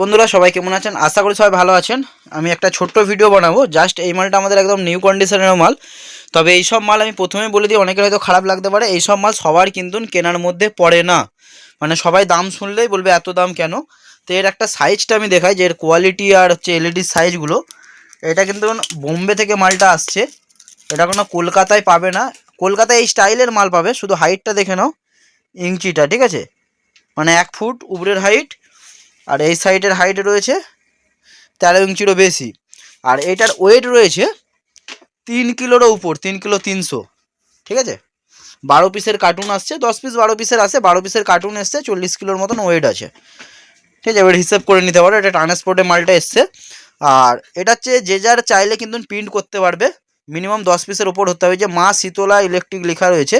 বন্ধুরা, সবাই কেমন আছেন? আশা করি সবাই ভালো আছেন। আমি একটা ছোট্ট ভিডিও বানাবো। জাস্ট এই মালটা আমাদের একদম নিউ কন্ডিশনের মাল। তবে এই সব মাল আমি প্রথমে বলে দিই, অনেকের হয়তো খারাপ লাগতে পারে। এই সব মাল সবার কিন্তু কেনার মধ্যে পড়ে না। মানে সবাই দাম শুনলেই বলবে, এত দাম কেন? তো এর একটা সাইজটা আমি দেখাই, যে এর কোয়ালিটি আর হচ্ছে এলইডির সাইজগুলো এটা কিন্তু বোম্বে থেকে মালটা আসছে। এটা কোনো কলকাতায় পাবে না। কলকাতায় এই স্টাইলের মাল পাবে। শুধু হাইটটা দেখে নাও, ইঞ্চিটা, ঠিক আছে? মানে এক ফুট, উপরের হাইট আর এই সাইডের হাইট রয়েছে তেরো ইঞ্চিরও বেশি। আর এটার ওয়েট রয়েছে তিন কিলোরও উপর, তিন কিলো তিনশো। ঠিক আছে? বারো পিসের কার্টুন আসছে, দশ পিস বারো পিসের আছে, বারো পিসের কার্টুন এসছে, চল্লিশ কিলোর মতন ওয়েট আছে। ঠিক আছে? এবার হিসেব করে নিতে পারো, এটা ট্রান্সপোর্টে মালটা এসছে। আর এটা হচ্ছে যে যার চাইলে কিন্তু প্রিন্ট করতে পারবে। মিনিমাম দশ পিসের ওপর হতে হবে। যে মা শীতলা ইলেকট্রিক লেখা রয়েছে,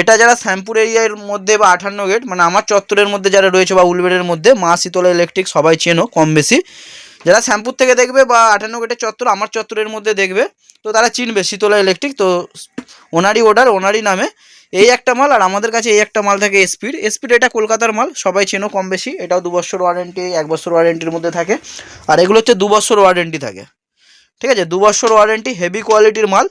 এটা যারা শ্যামপুর এরিয়ার মধ্যে বা আঠান্ন গেট মানে আমার চত্বরের মধ্যে যারা রয়েছে বা উলবেড়ের মধ্যে, মা শীতলা ইলেকট্রিক সবাই চেনো কম বেশি। যারা শ্যামপুর থেকে দেখবে বা আঠান্ন গেটের চত্বর, আমার চত্বরের মধ্যে দেখবে, তো তারা চিনবে শীতলা ইলেকট্রিক তো ওনারই অর্ডার ওনারই নামে। এই একটা মাল আর আমাদের কাছে এই একটা মাল থাকে স্পিড স্পিড এটা কলকাতার মাল, সবাই চেনো কম বেশি, এটাও দু বছর ওয়ারেন্টি এক বছর ওয়ারেন্টির মধ্যে থাকে। আর এগুলো হচ্ছে দু বছর ওয়ারেন্টি থাকে। ঠিক আছে? দু বছর ওয়ারেন্টি হেভি কোয়ালিটির মাল।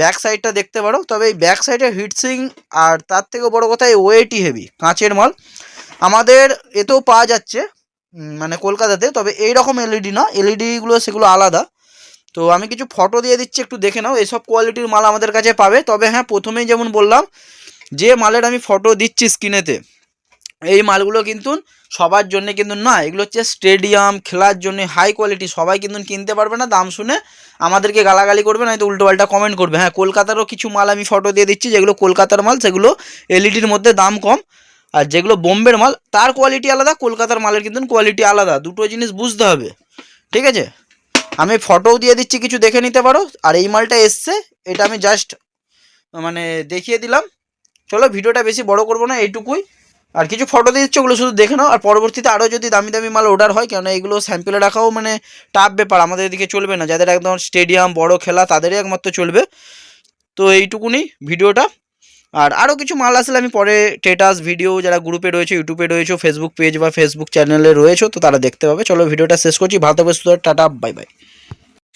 ব্যাক সাইডটা দেখতে পারো। তবে এই ব্যাক সাইডে হিটসিং আর তার থেকেও বড় কথা এই ওয়েটই হেভি কাঁচের মাল। আমাদের এতেও পাওয়া যাচ্ছে মানে কলকাতাতে। তবে এই রকম এলইডি না। এলইডিগুলো সেগুলো আলাদা। তো আমি কিছু ফটো দিয়ে দিচ্ছি, একটু দেখে নাও। এসব কোয়ালিটির মাল আমাদের কাছে পাবে। তবে হ্যাঁ প্রথমেই যেমন বললাম, যে মালের আমি ফটো দিচ্ছি স্ক্রিনেতে এই মালগুলো কিন্তু সবার জন্য কিন্তু না, এগুলো হচ্ছে স্টেডিয়াম খেলার জন্য হাই কোয়ালিটি সবাই কিন্তু কিনতে পারবে না, দাম শুনে আমাদেরকে গালাগালি করবে, নয়তো উল্টোপাল্টা কমেন্ট করবে। হ্যাঁ কলকাতারও কিছু মাল আমি ফটো দিয়ে দিচ্ছি, যেগুলো কলকাতার মাল, সেগুলো এলইডির মধ্যে দাম কম। আর যেগুলো বোম্বের মাল, তার কোয়ালিটি আলাদা, কলকাতার মালের কিন্তু কোয়ালিটি আলাদা। দুটো জিনিস বুঝতে হবে, ঠিক আছে? আমি ফটোও দিয়ে দিচ্ছি, কিছু দেখে নিতে পারো। আর এই মালটা এসছে, এটা আমি জাস্ট মানে দেখিয়ে দিলাম। চলো, ভিডিওটা বেশি বড় করব না, এইটুকুই। আর কিছু ফটো দিয়ে দিচ্ছি, ওগুলো শুধু দেখে নাও। আর পরবর্তীতে আরও যদি দামি দামি মাল অর্ডার হয় কেন এগুলো স্যাম্পেলে রাখাও মানে টাফ ব্যাপার, আমাদের এদিকে চলবে না। যাদের একদম স্টেডিয়াম বড় খেলা, তাদেরই একমাত্র চলবে। তো এইটুকুনি ভিডিওটা। আর আরও কিছু মাল আসলে আমি পরে স্টেটাস ভিডিও যারা গ্রুপে রয়েছে ইউটিউবে রয়েছে ফেসবুক পেজ বা ফেসবুক চ্যানেলে রয়েছে, তো তারা দেখতে পাবে। চলো ভিডিওটা শেষ করছি। ভালো থাকবে tata bye bye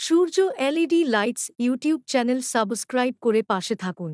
Surya LED lights YouTube channel subscribe করে পাশে থাকুন।